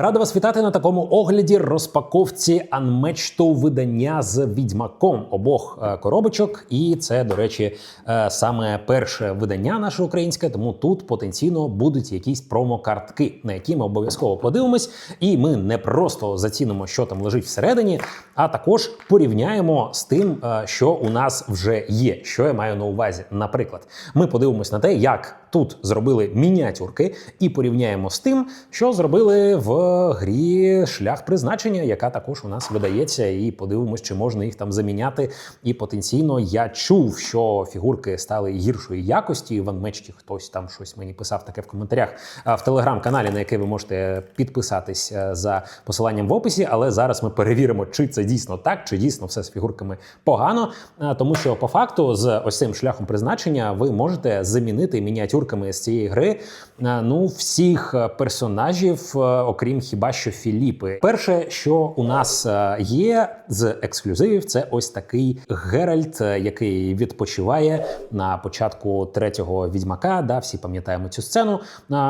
Радий вас вітати на такому огляді розпаковці анмечту видання з відьмаком обох е, коробочок. І це, до речі, е, саме перше видання наше українське. Тому тут потенційно будуть якісь промокартки, на які ми обов'язково подивимось. І ми не просто зацінимо, що там лежить всередині, а також порівняємо з тим, е, що у нас вже є. Що я маю на увазі. Наприклад, ми подивимось на те, як тут зробили мініатюрки, і порівняємо з тим, що зробили в грі шлях призначення, яка також у нас видається, і подивимось, чи можна їх там заміняти. І потенційно я чув, що фігурки стали гіршої якості. В анмечті хтось там щось мені писав таке в коментарях в телеграм-каналі, на який ви можете підписатись е, за посиланням в описі. Але зараз ми перевіримо, чи це дійсно так, чи дійсно все з фігурками погано. Тому що по факту з ось цим шляхом призначення ви можете замінити мініатюрками з цієї гри е, ну всіх е, персонажів, е, окрім хіба що Філіпи. Перше, що у нас є з ексклюзивів, це ось такий Геральт, який відпочиває на початку третього відьмака. Да, всі пам'ятаємо цю сцену.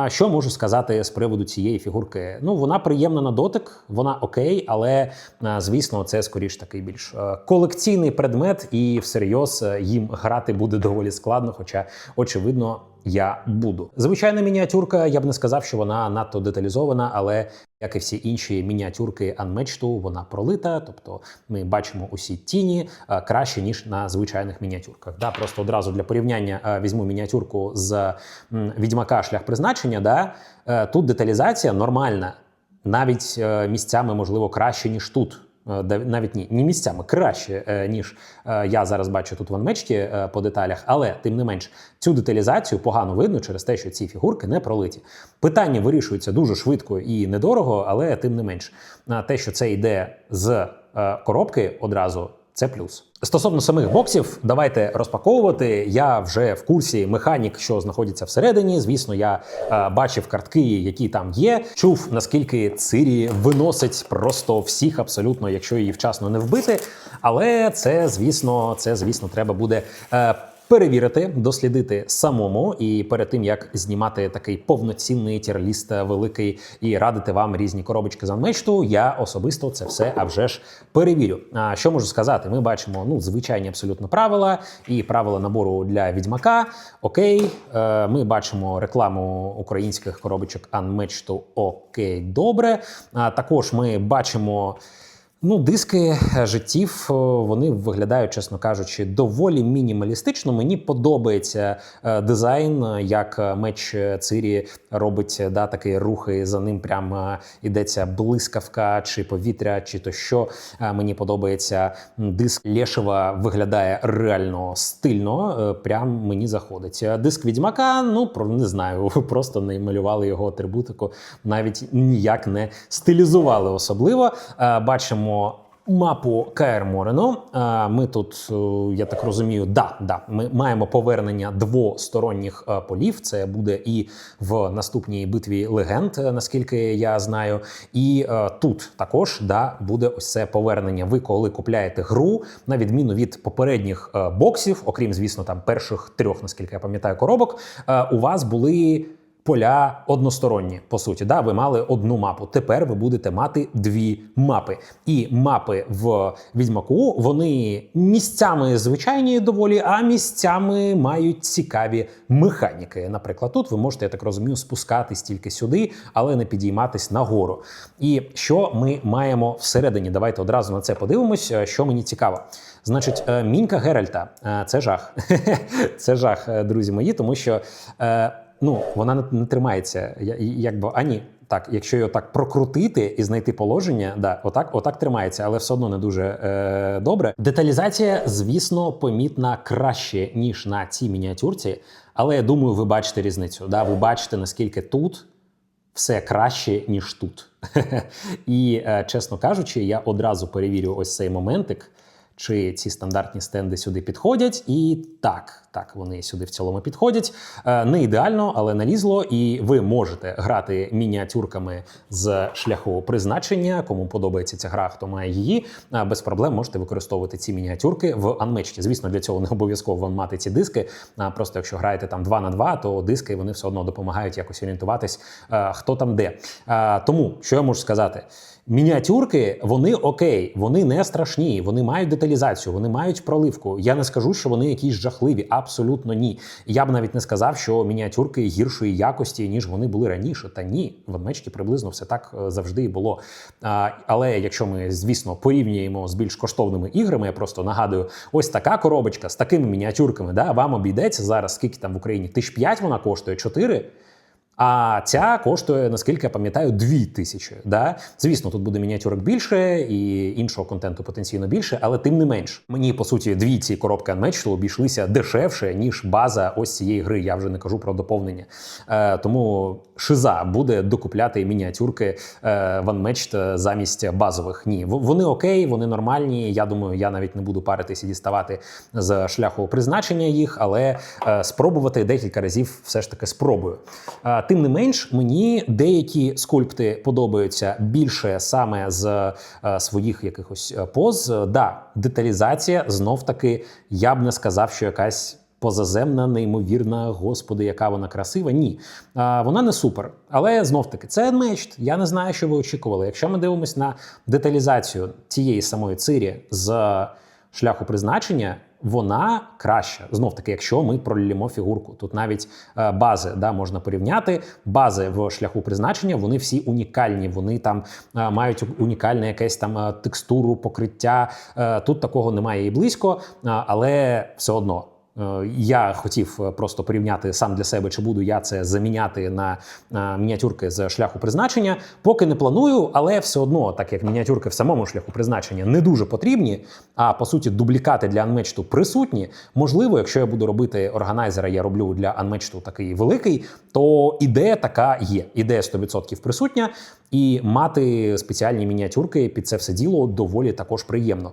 Що можу сказати з приводу цієї фігурки? Ну вона приємна на дотик, вона окей, але звісно, це скоріш такий більш колекційний предмет, і всерйоз їм грати буде доволі складно, хоча очевидно. Я буду. Звичайна мініатюрка, я б не сказав, що вона надто деталізована, але як і всі інші мініатюрки Unmatched, вона пролита, тобто ми бачимо усі тіні е, краще ніж на звичайних мініатюрках. Да, просто одразу для порівняння е, візьму мініатюрку з відьмака шлях призначення. Да, е, тут деталізація нормальна, навіть місцями можливо краще ніж тут. Е, Навіть ні, ні місцями краще, е, ніж е, я зараз бачу тут в анмечті е, по деталях, але тим не менш цю деталізацію погано видно через те, що ці фігурки не пролиті. Питання вирішується дуже швидко і недорого, але тим не менш, те, що це йде з коробки одразу, це плюс. Стосовно самих боксів, давайте розпаковувати. Я вже в курсі механік, що знаходиться всередині. Звісно, я е, бачив картки, які там є. Чув наскільки Цирі виносить просто всіх абсолютно, якщо її вчасно не вбити. Але це, звісно, це звісно, треба буде. Е, Перевірити, дослідити самому, і перед тим як знімати такий повноцінний тірліст великий і радити вам різні коробочки з анмечту, я особисто це все а вже ж перевірю. А що можу сказати? Ми бачимо ну звичайні абсолютно правила і правила набору для відьмака. Окей, е, ми бачимо рекламу українських коробочок анмечту. Окей, добре. А також ми бачимо. Ну, диски е, життів вони виглядають, чесно кажучи, доволі мінімалістично. Мені подобається е, дизайн, е, як меч Цирі робить да, такі рухи. За ним прям е, ідеться блискавка чи повітря, чи то що. Мені подобається диск Лєшева виглядає реально стильно. Прям мені заходить. Диск відьмака, ну про не знаю, просто не малювали його атрибутику, навіть ніяк не стилізували особливо. Е, Бачимо. Мапу КР Морено. Е, Ми тут, е, я так розумію, да, да, ми маємо повернення двосторонніх е, полів. Це буде і в наступній битві легенд, наскільки я знаю. І тут також да, буде ось це повернення. Ви коли купляєте гру, на відміну від попередніх боксів, окрім звісно, там перших трьох, наскільки я пам'ятаю, коробок, у вас були поля односторонні. По суті, да, ви мали одну мапу. Тепер ви будете мати дві мапи. І мапи в відьмаку вони місцями звичайні доволі, а місцями мають цікаві механіки. Наприклад, тут ви можете, я так розумію, спускатись тільки сюди, але не підійматись нагору. І що ми маємо всередині? Давайте одразу на це подивимось. е, Що мені цікаво. Значить, е, мінька Геральта е, це жах. це жах, друзі мої, тому що ну, вона не, тримається. Я- Якби ані. Так, якщо його так прокрутити і знайти положення, да, отак, отак тримається, але все одно не дуже е, добре. Деталізація, звісно, помітна краще, ніж на цій мініатюрці, але я думаю, ви бачите різницю. Да? Ви бачите, наскільки тут все краще, ніж тут. І, е, чесно кажучи, я одразу перевірю ось цей моментик. Чи ці стандартні стенди сюди підходять. І так, так, вони сюди в цілому підходять. Е, Не ідеально, але налізло, і ви можете грати мініатюрками з шляху призначення. Кому подобається ця гра, хто має її, е, без проблем можете використовувати ці мініатюрки в анмечті. Звісно, для цього не обов'язково вам мати ці диски. а Просто якщо граєте там 2 на 2, то диски вони все одно допомагають якось орієнтуватись, е, хто там де. Е, Тому що я можу сказати. Мініатюрки, вони окей, вони не страшні, вони мають деталізацію, вони мають проливку. Я не скажу, що вони якісь жахливі, абсолютно ні. Я б навіть не сказав, що мініатюрки гіршої якості, ніж вони були раніше. Та ні, в Анмечті приблизно все так е, завжди і було. А, але якщо ми, звісно, порівнюємо з більш коштовними іграми, я просто нагадую, ось така коробочка з такими мініатюрками, да, вам обійдеться зараз, скільки там в Україні? Тисяч п'ять вона коштує, чотири. А ця коштує, наскільки я пам'ятаю, 2 тисячі. Да? Звісно, тут буде мініатюрок більше і іншого контенту потенційно більше, але тим не менш, мені по суті дві ці коробки Unmatched обійшлися дешевше, ніж база ось цієї гри. Я вже не кажу про доповнення. Е, тому шиза буде докупляти мініатюрки е, в Unmatched замість базових. Ні, вони окей, вони нормальні. Я думаю, я навіть не буду паритися і діставати з шляху призначення їх, але е, спробувати декілька разів все ж таки спробую. Тим не менш, мені деякі скульпти подобаються більше саме з е, своїх якихось е, поз. Да, деталізація знов таки я б не сказав, що якась. Позаземна, неймовірна, господи, яка вона красива. Ні, а, вона не супер. Але знов таки, це Unmatched. Я не знаю, що ви очікували. Якщо ми дивимося на деталізацію цієї самої цирі з шляху призначення, вона краща. Знов таки, якщо ми пролілімо фігурку. Тут навіть е, бази да, можна порівняти. Бази в шляху призначення вони всі унікальні. Вони там е, мають унікальне якесь там е, текстуру, покриття. Тут такого немає і близько, але все одно. Е, Я хотів е, просто порівняти сам для себе, чи буду я це заміняти на е, мініатюрки з шляху призначення. Поки не планую, але все одно, так як мініатюрки в самому шляху призначення не дуже потрібні, а по суті, дублікати для Unmatched присутні. Можливо, якщо я буду робити органайзера, я роблю для Unmatched такий великий, то ідея така є. Ідея 100% присутня. І мати спеціальні мініатюрки під це все діло доволі також приємно.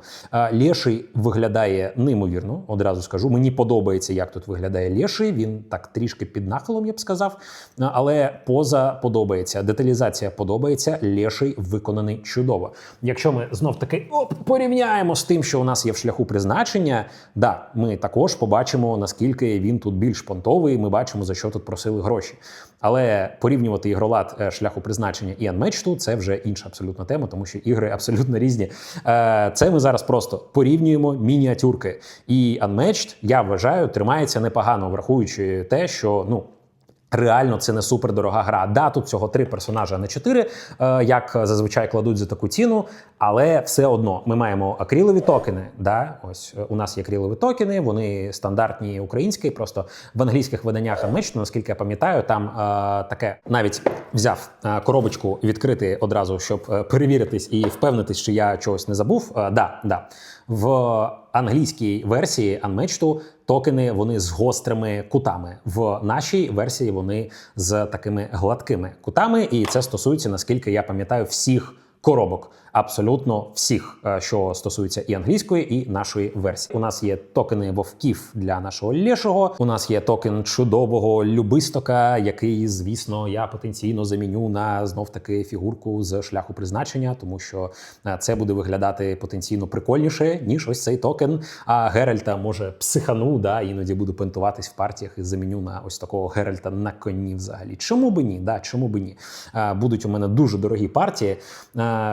Лєший виглядає неймовірно, одразу скажу. Мені подобається, як тут виглядає Лєший. Він так трішки під нахилом, я б сказав. Але поза подобається, деталізація подобається. Лєший виконаний чудово. Якщо ми знов таки порівняємо з тим, що у нас є в шляху призначення, да, ми також побачимо, наскільки він тут більш понтовий. Ми бачимо, за що тут просили гроші. Але порівнювати ігролад е, шляху призначення і Unmatched – це вже інша абсолютна тема, тому що ігри абсолютно різні. Е, Це ми зараз просто порівнюємо мініатюрки. І Unmatched, я вважаю, тримається непогано, враховуючи те, що ну. Реально, це не супер дорога гра. Да, тут всього три персонажа, а не чотири, е, як зазвичай кладуть за таку ціну. Але все одно ми маємо акрилові токени. Да? Ось е, у нас є акрилові токени, вони стандартні українські, просто в англійських виданнях Unmatched, наскільки я пам'ятаю, там е, таке навіть взяв коробочку відкрити одразу, щоб перевіритись і впевнитись, чи я чогось не забув. Е, да, да. В англійській версії Unmatched токени вони з гострими кутами. В нашій версії вони з такими гладкими кутами, і це стосується, наскільки я пам'ятаю, всіх коробок. Абсолютно всіх, е, що стосується і англійської, і нашої версії. У нас є токени вовків для нашого лєшого. У нас є токен чудового любистока, який, звісно, я потенційно заміню на знов таки фігурку з шляху призначення, тому що е, це буде виглядати потенційно прикольніше, ніж ось цей токен. А Геральта може психану, да, іноді буду пентуватись в партіях і заміню на ось такого Геральта на коні взагалі. Чому би ні? Да, чому би ні? Е, Будуть у мене дуже дорогі партії.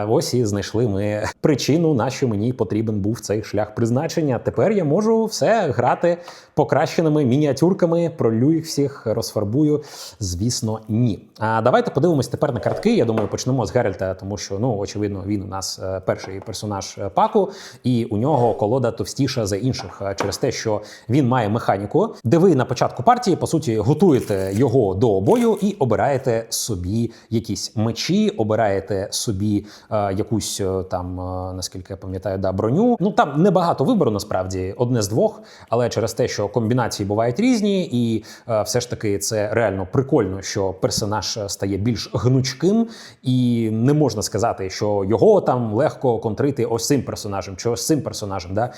Ось і знайшли ми причину, на що мені потрібен був цей шлях призначення. Тепер я можу все грати покращеними мініатюрками, пролю їх всіх, розфарбую. Звісно, ні. А давайте подивимось тепер на картки. Я думаю, почнемо з Геральта, тому що ну очевидно він у нас е, перший персонаж е, паку, і у нього колода товстіша за інших е, через те, що він має механіку, де ви на початку партії по суті готуєте його до бою і обираєте собі якісь мечі, обираєте собі і е, якусь е, там, е, наскільки я пам'ятаю, да, броню. Ну там небагато вибору насправді одне з двох, але через те, що комбінації бувають різні, і все ж таки це реально прикольно, що персонаж стає більш гнучким, і не можна сказати, що його там легко контрити ось цим персонажем чи ось цим персонажем. Да?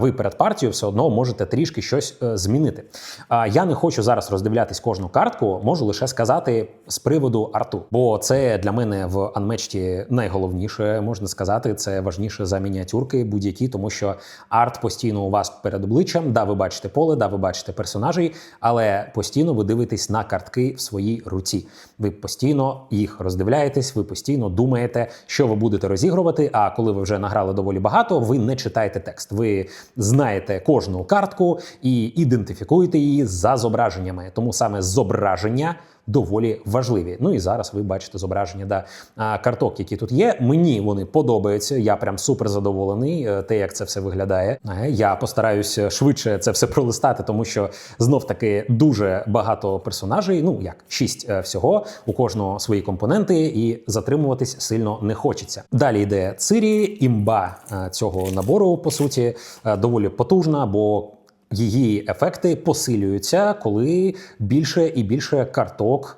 Ви перед партією все одно можете трішки щось змінити. Я не хочу зараз роздивлятись кожну картку, можу лише сказати з приводу арту, бо це для мене в анмечті найголовніше, можна сказати, це важніше за мініатюрки будь-які, тому що арт постійно у вас перед обличчям. Да, ви бачите поле, да, ви бачите персонажей, але постійно ви дивитесь на картки в своїй руці. Ви постійно їх роздивляєтесь, ви постійно думаєте, що ви будете розігрувати. А коли ви вже награли доволі багато, ви не читаєте текст. Ви знаєте кожну картку і ідентифікуєте її за зображеннями. Тому саме зображення. Доволі важливі. Ну і зараз ви бачите зображення да, карток, які тут є. Мені вони подобаються. Я прям супер задоволений. е, Те, як це все виглядає. Е, Я постараюся швидше це все пролистати, тому що знов таки дуже багато персонажей. Ну як шість е, всього, у кожного свої компоненти, і затримуватись сильно не хочеться. Далі йде Цирі, імба цього набору, по суті, доволі потужна, бо Її ефекти посилюються, коли більше і більше карток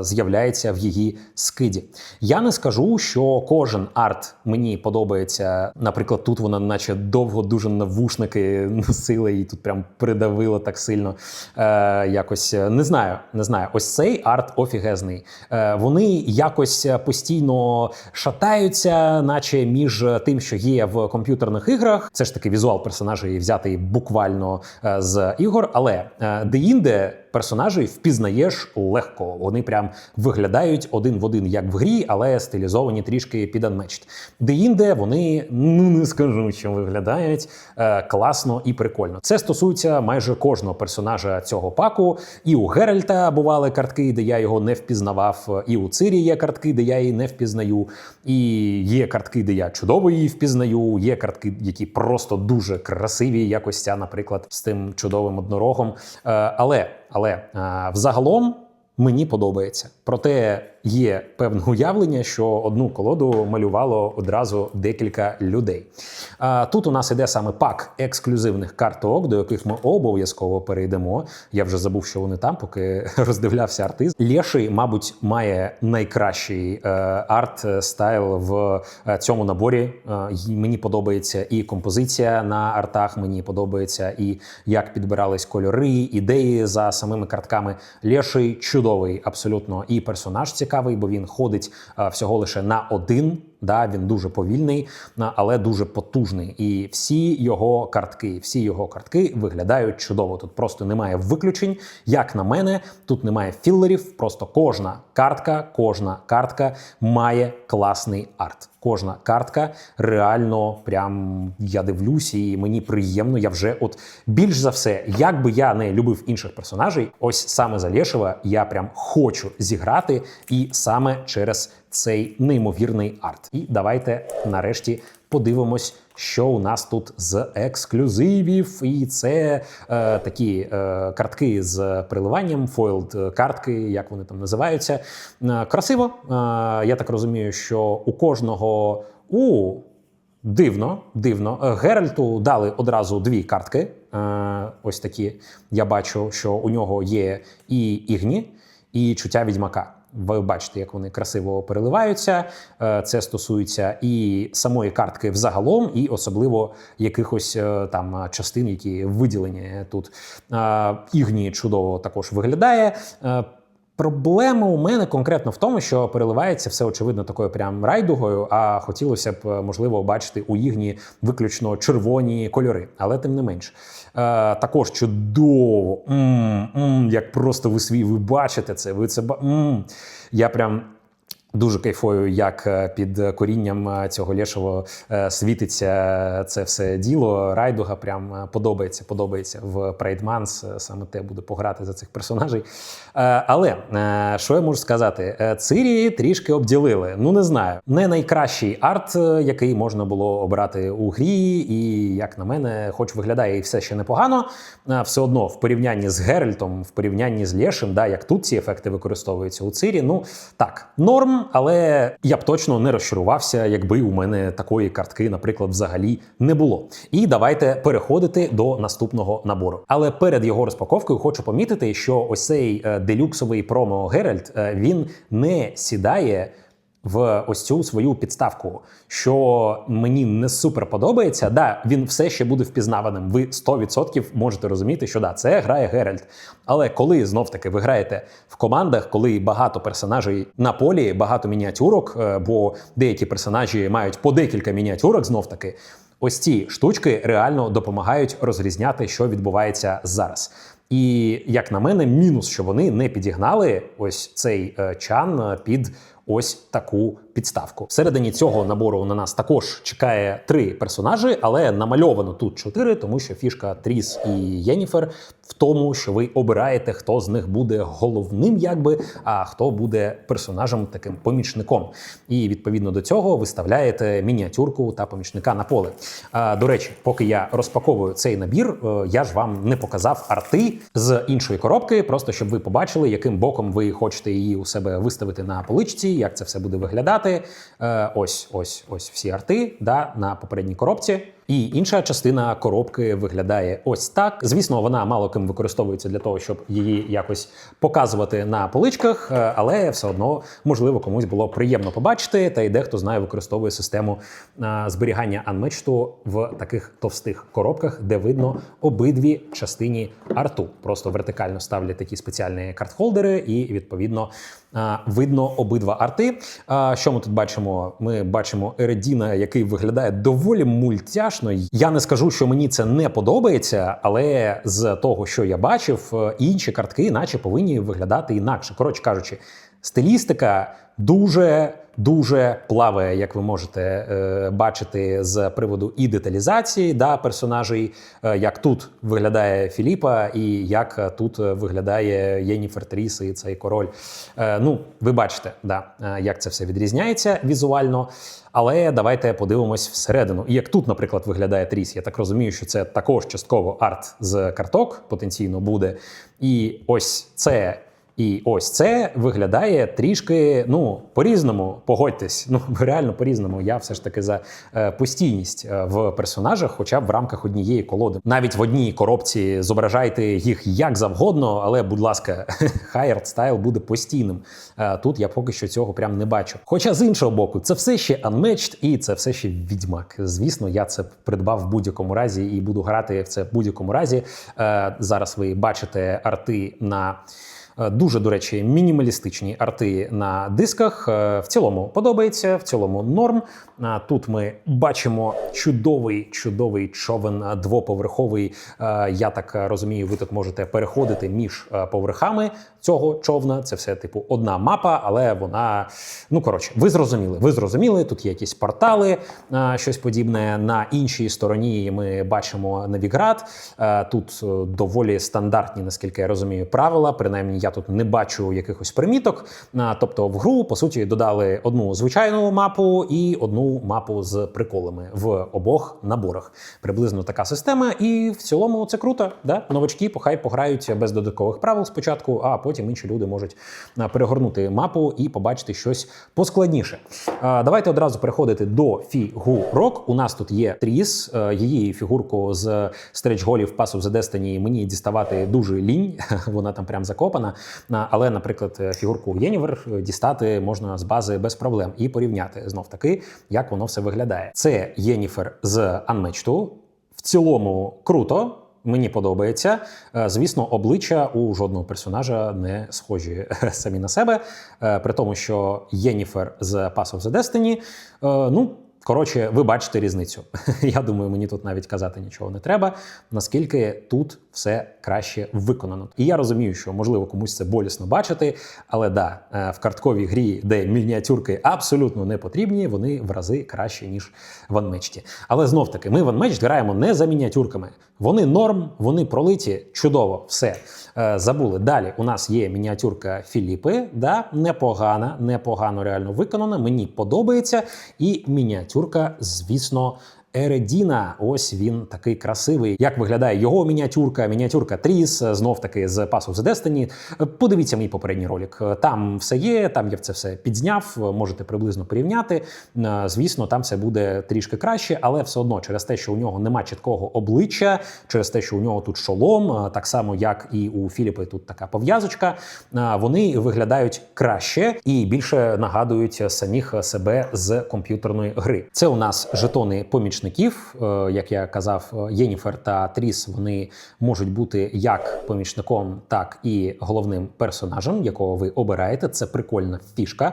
з'являється в її скиді. Я не скажу, що кожен арт мені подобається. Наприклад, тут вона, наче довго дуже навушники носила і тут прям придавило так сильно. Е, якось е, не знаю, не знаю. Ось цей арт офігезний. Е, вони якось постійно шатаються, наче між тим, що є в комп'ютерних іграх. Це ж таки візуал персонажей взятий буквально е, з ігор, але е, де-інде персонажей впізнаєш легко. Вони прям виглядають один в один, як в грі, але стилізовані трішки під Unmatched. Де-інде вони ну не скажу, що виглядають е, класно і прикольно. Це стосується майже кожного персонажа цього паку. І у Геральта бували картки, де я його не впізнавав. І у Цирі є картки, де я її не впізнаю. І є картки, де я чудово її впізнаю. Є картки, які просто дуже красиві, якось ця, наприклад, з тим чудовим однорогом. Е, але але взагалом мені подобається. Проте є певне уявлення, що одну колоду малювало одразу декілька людей. А, Тут у нас іде саме пак ексклюзивних карток, до яких ми обов'язково перейдемо. Я вже забув, що вони там, поки роздивлявся артист. Лєший, мабуть, має найкращий е, арт-стайл в е, цьому наборі. Е, мені подобається і композиція на артах, мені подобається і як підбирались кольори, ідеї за самими картками. Лєший чудовий, абсолютно, і персонаж цікавий, бо він ходить е, всього лише на один. Да, він дуже повільний, але дуже потужний. І всі його картки, всі його картки виглядають чудово. Тут просто немає виключень. Як на мене, тут немає філерів. Просто кожна картка, кожна картка має класний арт. Кожна картка реально прям я дивлюсь, і мені приємно. Я вже от більш за все, як би я не любив інших персонажей, ось саме за Лєшева я прям хочу зіграти, і саме через цей неймовірний арт. І давайте нарешті подивимось, що у нас тут з ексклюзивів. І це е, такі е, картки з приливанням, фойлд картки, як вони там називаються. Е, красиво. Е, я так розумію, що у кожного у. Дивно, дивно. Е, Геральту дали одразу дві картки. Е, ось такі. Я бачу, що у нього є і ігні, і чуття відьмака. Ви бачите, як вони красиво переливаються. Е, Це стосується і самої картки взагалом, і особливо якихось е, там частин, які виділені тут. Е, Ігні чудово також виглядає. Проблема у мене конкретно в тому, що переливається все очевидно такою прям райдугою, а хотілося б е, можливо бачити у їхні виключно червоні кольори, але тим не менш. Е, також чудово, м м як просто ви свій, ви бачите це. Ви це м -м. Я прям. Дуже кайфую, як е, під корінням е, цього лєшого е, світиться це все діло. Райдуга прям подобається. Подобається в е, Саме те буде пограти за цих персонажей. Але що я можу сказати? Цирі трішки обділили. Ну не знаю. Не найкращий арт, який можна було обрати у грі, і як на мене, хоч виглядає і все ще непогано, все одно в порівнянні з Геральтом, в порівнянні з Лєшем, да, як тут ці ефекти використовуються у Цирі. Ну так, норм. Але я б точно не розчарувався, якби у мене такої картки, наприклад, взагалі не було. І давайте переходити до наступного набору. Але перед його розпаковкою хочу помітити, що ось цей е, делюксовий промо Геральт е, він не сідає в ось цю свою підставку, що мені не супер подобається. Да, він все ще буде впізнаваним. Ви 100% можете розуміти, що да, це грає Геральт. Але коли знов таки ви граєте в командах, коли багато персонажей на полі, багато мініатюрок, е, бо деякі персонажі мають по декілька мініатюрок, знов таки. Ось ці штучки реально допомагають розрізняти, що відбувається зараз. І як на мене, мінус, що вони не підігнали ось цей е, чан е, під ось таку підставку. Всередині цього набору на нас також чекає три персонажі, але намальовано тут чотири, тому що фішка Тріс і Єніфер в тому, що ви обираєте, хто з них буде головним, якби, а хто буде персонажем таким помічником. І відповідно до цього виставляєте мініатюрку та помічника на поле. А, до речі, поки я розпаковую цей набір, е, я ж вам не показав арти з іншої коробки, просто щоб ви побачили, яким боком ви хочете її у себе виставити на поличці, як це все буде виглядати. Е, Ось, ось, ось всі арти да, на попередній коробці. І інша частина коробки виглядає ось так. Звісно, вона мало ким використовується для того, щоб її якось показувати на поличках, е, але все одно можливо комусь було приємно побачити. Та й дехто знає, використовує систему е, зберігання Unmatched в таких товстих коробках, де видно обидві частині арту. Просто вертикально ставлять такі спеціальні картхолдери, і відповідно е, видно обидва арти. Що ми тут бачимо? Ми бачимо Ередіна, який виглядає доволі мультяшно. Я не скажу, що мені це не подобається, але з того, що я бачив, е, інші картки, наче повинні виглядати інакше. Коротше кажучи, стилістика дуже. Дуже плаває, як ви можете е, бачити з приводу і деталізації да, персонажей, е, як тут виглядає Філіпа, і як тут виглядає Єніфер Тріс і цей король. Е, ну, ви бачите, да, е, як це все відрізняється візуально. Але давайте подивимось всередину. І як тут, наприклад, виглядає Тріс, я так розумію, що це також частково арт з карток потенційно буде. І ось це. І ось це виглядає трішки ну по-різному. Погодьтесь, ну реально по-різному. Я все ж таки за е, постійність е, в персонажах, хоча б в рамках однієї колоди. Навіть в одній коробці зображайте їх як завгодно, але, будь ласка, хай арт-стайл буде постійним. Е, тут я поки що цього прям не бачу. Хоча з іншого боку, це все ще Unmatched і це все ще відьмак. Звісно, я це придбав в будь-якому разі і буду грати в це в будь-якому разі. Зараз ви бачите арти на. Е, Дуже, до речі, мінімалістичні арти на дисках. Е, В цілому подобається, в цілому норм. Тут ми бачимо чудовий, чудовий човен двоповерховий. Е, Я так розумію, ви тут можете переходити між поверхами цього човна. Це все типу одна мапа, але вона ну коротше, ви зрозуміли. Ви зрозуміли. Тут є якісь портали, щось подібне. На іншій стороні ми бачимо Навіград. Тут доволі стандартні, наскільки я розумію, правила. Принаймні, я тут не бачу якихось приміток. Тобто, в гру по суті додали одну звичайну мапу і одну мапу з приколами в обох наборах. Приблизно така система, і в цілому це круто. Да? Новачки похай пограють без додаткових правил спочатку, а потім інші люди можуть перегорнути мапу і побачити щось поскладніше. Давайте одразу переходити до фігурок. У нас тут є Тріс, її фігурку з стрейч-голів Pass of the Destiny мені діставати дуже лінь, вона там прям закопана. Але, наприклад, фігурку Єнівер дістати можна з бази без проблем і порівняти знов таки, як воно все виглядає. Це Єніфер з Unmatched. В цілому круто. Мені подобається. Е, Звісно, обличчя у жодного персонажа не схожі самі на себе. Е, При тому, що Єніфер з Pass of the Destiny, е, ну. Коротше, ви бачите різницю. Я думаю, мені тут навіть казати нічого не треба, наскільки тут все краще виконано. І я розумію, що можливо комусь це болісно бачити, але да, е, в картковій грі, де мініатюрки абсолютно не потрібні, вони в рази краще, ніж в Unmatched. Але знов таки, ми в Unmatched граємо не за мініатюрками. Вони норм, вони пролиті, чудово, все. Е, Забули. Далі у нас є мініатюрка Філіпи, да, непогана, непогано реально виконана. Мені подобається. І мініатюрка, звісно, Ередіна. Ось він такий красивий. Як виглядає його мініатюрка? Мініатюрка Тріс, знов таки з Pass of the Destiny. Подивіться мій попередній ролик. Там все є, там я це все підзняв. Можете приблизно порівняти. Е, Звісно, там все буде трішки краще, але все одно через те, що у нього нема чіткого обличчя, через те, що у нього тут шолом, е, так само як і у Філіпи, тут така пов'язочка. е, Вони виглядають краще і більше нагадують самих себе з комп'ютерної гри. Це у нас жетони помічників. Е, Як я казав, Єніфер та Тріс вони можуть бути як помічником, так і головним персонажем, якого ви обираєте. Це прикольна фішка.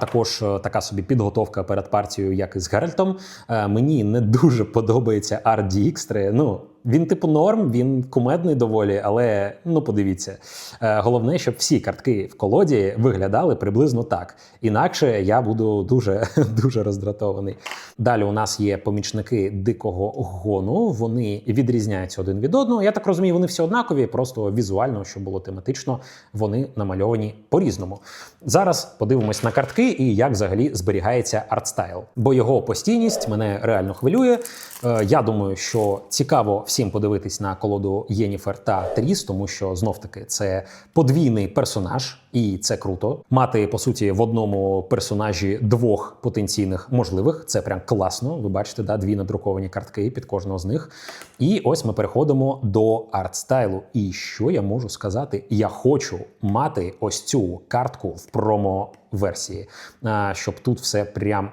Також е, така собі підготовка перед партією, як і з Геральтом. Е, Мені не дуже подобається RDX 3. Ну. Він типу норм, він кумедний доволі, але ну подивіться. Е, головне, щоб всі картки в колоді виглядали приблизно так. Інакше я буду дуже дуже роздратований. Далі у нас є помічники дикого гону. Вони відрізняються один від одного. Я так розумію, вони всі однакові, просто візуально, щоб було тематично, вони намальовані по-різному. Зараз подивимось на картки і як взагалі зберігається артстайл. Бо його постійність мене реально хвилює. Е, Я думаю, що цікаво всім подивитись на колоду Єніфер та Тріс, тому що знов таки це подвійний персонаж, і це круто. Мати по суті в одному персонажі двох потенційних можливих. Це прям класно. Ви бачите, да, дві надруковані картки під кожного з них. І ось ми переходимо до артстайлу. І що я можу сказати? Я хочу мати ось цю картку в промо. Версії, щоб тут все прям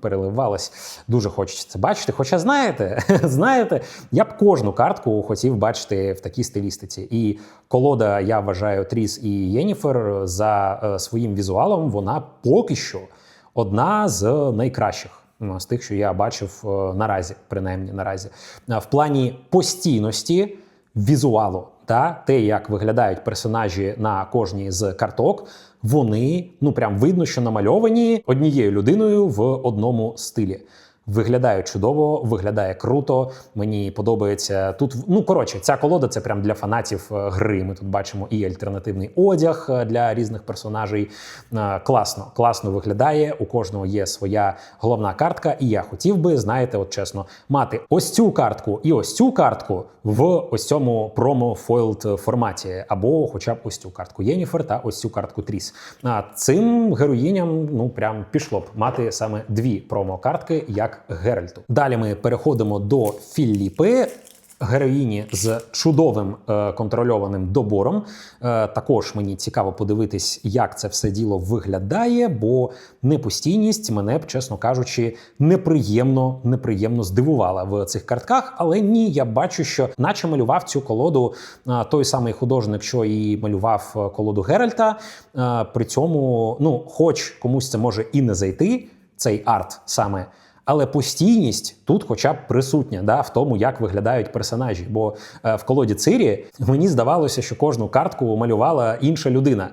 переливалось. Дуже хочеться це бачити. Хоча знаєте, знаєте, я б кожну картку хотів бачити в такій стилістиці. І колода, я вважаю, Тріс і Єніфер за е, своїм візуалом, вона поки що одна з найкращих. З тих, що я бачив е, наразі, принаймні наразі, в плані постійності візуалу, та те, як виглядають персонажі на кожній з карток, вони ну прям видно, що намальовані однією людиною в одному стилі. Виглядає чудово, виглядає круто. Мені подобається тут. Ну коротше, ця колода це прям для фанатів е, гри. Ми тут бачимо і альтернативний одяг е, для різних персонажей. Е, Класно, класно виглядає. У кожного є своя головна картка. І я хотів би, знаєте, от чесно, мати ось цю картку і ось цю картку в ось цьому промо фойлд форматі, або хоча б ось цю картку Єніфер та ось цю картку Тріс. А цим героїням ну прям пішло б мати саме дві промо-картки, як Геральту. Далі ми переходимо до Філіпи. Героїні з чудовим е, контрольованим добором. Е, також мені цікаво подивитись, як це все діло виглядає, бо непостійність мене б, чесно кажучи, неприємно неприємно здивувала в цих картках. Але ні, я бачу, що наче малював цю колоду е, той самий художник, що і малював е, колоду Геральта. Е, при цьому, ну, хоч комусь це може і не зайти, цей арт саме. Але постійність тут, хоча б присутня, да, в тому, як виглядають персонажі. Бо е, в колоді Цирі мені здавалося, що кожну картку малювала інша людина.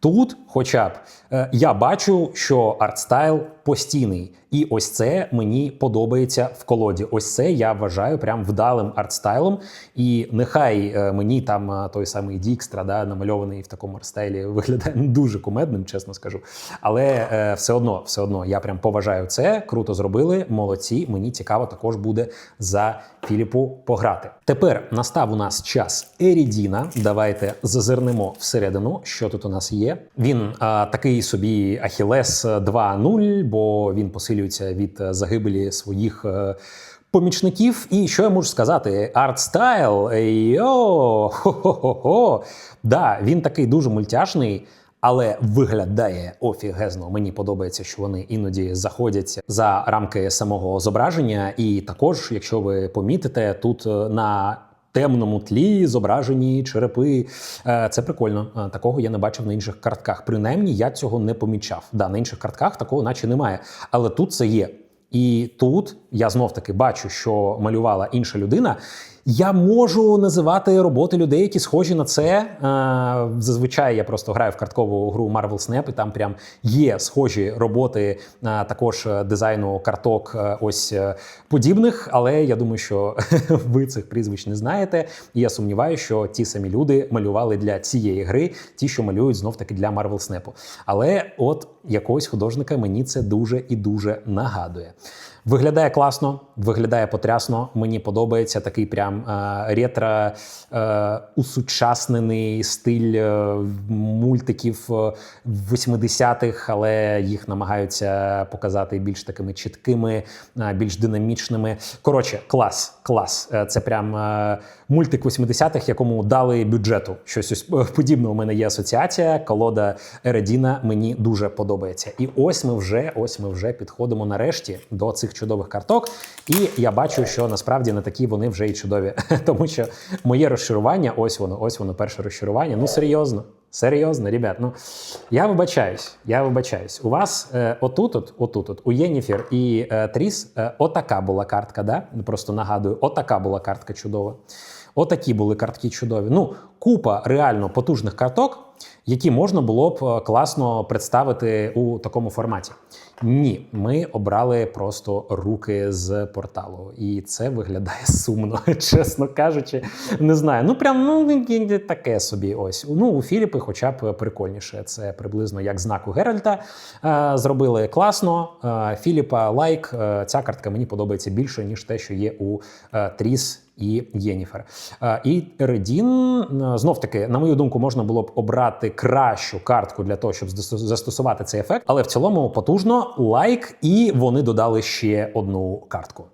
Тут, хоча б, е, я бачу, що артстайл постійний, і ось це мені подобається в колоді. Ось це я вважаю прям вдалим артстайлом. І нехай е, мені там е, той самий Дікстра, да, намальований в такому артстайлі, виглядає дуже кумедним, чесно скажу. Але все одно, все одно, я прям поважаю це. Круто зробили, молодці. Мені цікаво також буде за Філіпу пограти. Тепер настав у нас час Ерідіна. Давайте зазирнемо всередину, що тут у нас є. Він а, такий собі Ахілес 2.0, бо він посилюється від е, загибелі своїх. е, Помічників, і що я можу сказати? Артстайл, йо, хо-хо-хо. Да, він такий дуже мультяшний, але виглядає офігезно. Мені подобається, що вони іноді заходять за рамки самого зображення. І також, якщо ви помітите, тут е, на темному тлі зображені черепи. Е, Це прикольно. Е, Такого я не бачив на інших картках. Принаймні, я цього не помічав. Да, на інших картках такого наче немає. Але тут це є. І тут я знов таки бачу, що малювала інша людина. Я можу називати роботи людей, які схожі на це. Е, Зазвичай я просто граю в карткову гру Marvel Snap, і там прям є схожі роботи е, також е, дизайну карток ось подібних. Але я думаю, що ви цих прізвищ не знаєте. І я сумніваюся, що ті самі люди малювали для цієї гри, ті, що малюють знов таки для Marvel Snap. Але от якогось художника мені це дуже і дуже нагадує. Виглядає класно, виглядає потрясно. Мені подобається такий прям е, ретро е, усучаснений стиль е, мультиків е, 80-х, але їх намагаються показати більш такими чіткими, більш динамічними. Коротше, клас, клас. Це прям мультик 80-х, якому дали бюджету. Щось ось подібне у мене є асоціація. Колода Ередіна мені дуже подобається. І ось ми вже ось ми вже підходимо нарешті до цих чудових карток. І я бачу, що насправді не такі вони вже й чудові, тому що моє розчарування, ось воно, ось воно, перше розчарування. Ну серйозно. Серйозно, ребят, ну я вибачаюсь, я вибачаюсь. У вас е, отут, от, отут, от, у Єніфер і е, Тріс, е, отака була картка, да? Просто нагадую, отака була картка чудова. Отакі були картки чудові. Ну, купа реально потужних карток, які можна було б е, класно представити у такому форматі. Ні, ми обрали просто руки з порталу, і це виглядає сумно, чесно кажучи. Не знаю. Ну прям ну таке собі. Ось ну у Філіпи, хоча б прикольніше. Це приблизно як знак у Геральта. Е, зробили класно. Е, Філіпа лайк. Е, ця картка мені подобається більше ніж те, що є у Тріс і Єніфер. І Редін, знов таки, на мою думку, можна було б обрати кращу картку для того, щоб застос- застосувати цей ефект, але в цілому потужно лайк, і вони додали ще одну картку.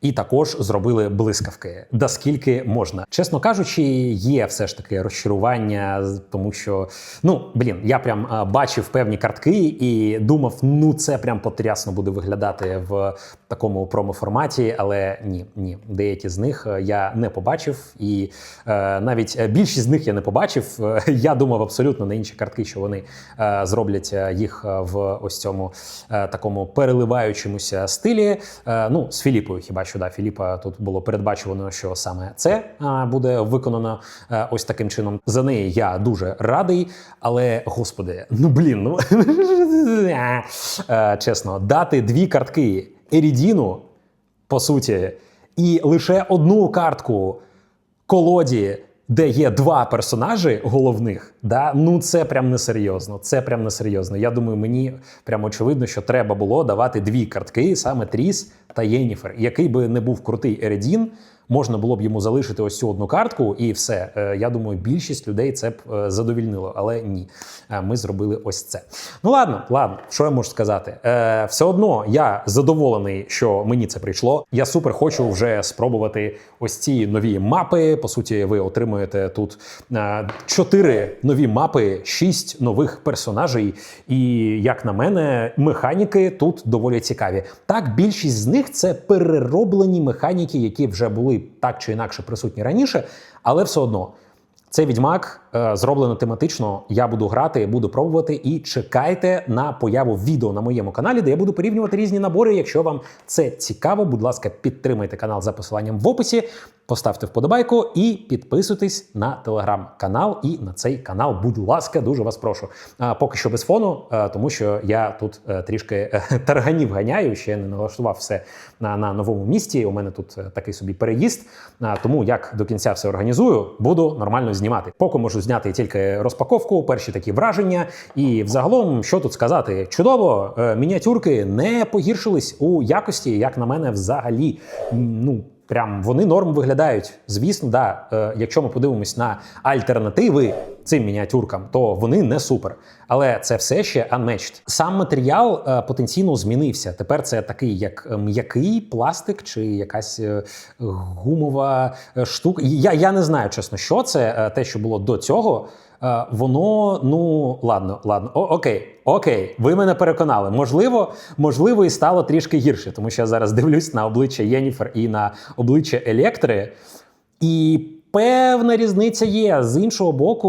І також зробили блискавки. Да скільки можна, чесно кажучи, є все ж таки розчарування, тому що ну блін, я прям бачив певні картки і думав, ну це прям потрясно буде виглядати в такому промо-форматі. Але ні, ні, деякі з них е, я не побачив, і е, навіть е, більшість з них я не побачив. Е, Я думав абсолютно на інші картки, що вони е, зроблять їх в ось цьому е, такому переливаючомуся стилі. Е, ну, з Філіпою, хіба що да, Філіпа тут було передбачено, що саме це буде виконано е, ось таким чином. За неї я дуже радий, але господи, ну блін, ну е, чесно, дати дві картки Ерідіну, по суті, і лише одну картку колоді, де є два персонажі головних, да, ну це прям несерйозно. Це прям несерйозно. Я думаю, мені прям очевидно, що треба було давати дві картки, саме Тріс та Єніфер. Який би не був крутий Ередін, можна було б йому залишити ось цю одну картку, і все. Е, Я думаю, більшість людей це б е, задовільнило, але ні. Е, Ми зробили ось це. Ну ладно, ладно, що я можу сказати? Все одно я задоволений, що мені це прийшло. Я супер хочу вже спробувати ось ці нові мапи. По суті, ви отримуєте тут чотири нові мапи, шість нових персонажей. І як на мене, механіки тут доволі цікаві. Так, більшість з них це перероблені механіки, які вже були так чи інакше присутні раніше, але все одно. Це відьмак зроблено тематично. Я буду грати, буду пробувати. І чекайте на появу відео на моєму каналі, де я буду порівнювати різні набори. Якщо вам це цікаво, будь ласка, підтримайте канал за посиланням в описі, поставте вподобайку і підписуйтесь на телеграм-канал і на цей канал. Будь ласка, дуже вас прошу. А поки що без фону, е, тому що я тут е, трішки е, тарганів ганяю, ще не налаштував все на, на новому місці. У мене тут е, такий собі переїзд. Тому як до кінця все організую, буду нормально знімати. Поки можу зняти тільки розпаковку, перші такі враження. І взагалом, що тут сказати, чудово, е, мініатюрки не погіршились у якості, як на мене, взагалі. Ну. Прям вони норм виглядають. Звісно, да. Е, якщо ми подивимось на альтернативи цим мініатюркам, то вони не супер. Але це все ще unmatched. Сам матеріал е, потенційно змінився. Тепер це такий, як е, м'який пластик чи якась е, гумова е, штука. Я, я не знаю, чесно, що це е, те, що було до цього. Е, Воно, ну ладно, ладно, О, окей, окей, ви мене переконали. Можливо, можливо, і стало трішки гірше, тому що я зараз дивлюсь на обличчя Єніфер і на обличчя Електри. І певна різниця є. З іншого боку,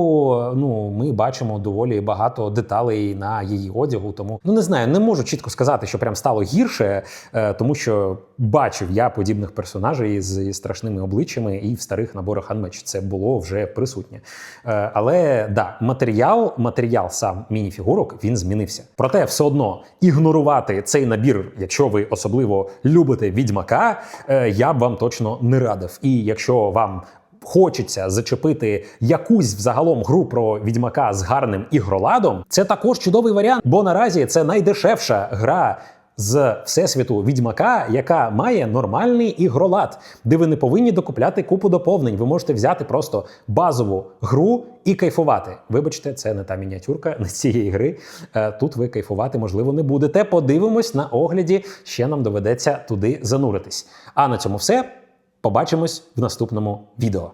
ну ми бачимо доволі багато деталей на її одягу. Тому ну не знаю, не можу чітко сказати, що прям стало гірше, е, тому що бачив я подібних персонажей з страшними обличчями, і в старих наборах Unmatched це було вже присутнє. Е, Але да, матеріал, матеріал сам мініфігурок він змінився. Проте все одно ігнорувати цей набір, якщо ви особливо любите відьмака, е, я б вам точно не радив. І якщо вам хочеться зачепити якусь взагалом гру про відьмака з гарним ігроладом, це також чудовий варіант, бо наразі це найдешевша гра. з всесвіту відьмака, яка має нормальний ігролад, де ви не повинні докупляти купу доповнень. Ви можете взяти просто базову гру і кайфувати. Вибачте, це не та мініатюрка не цієї гри. Е, Тут ви кайфувати, можливо, не будете. Подивимось на огляді. Ще нам доведеться туди зануритись. А на цьому все. Побачимось в наступному відео.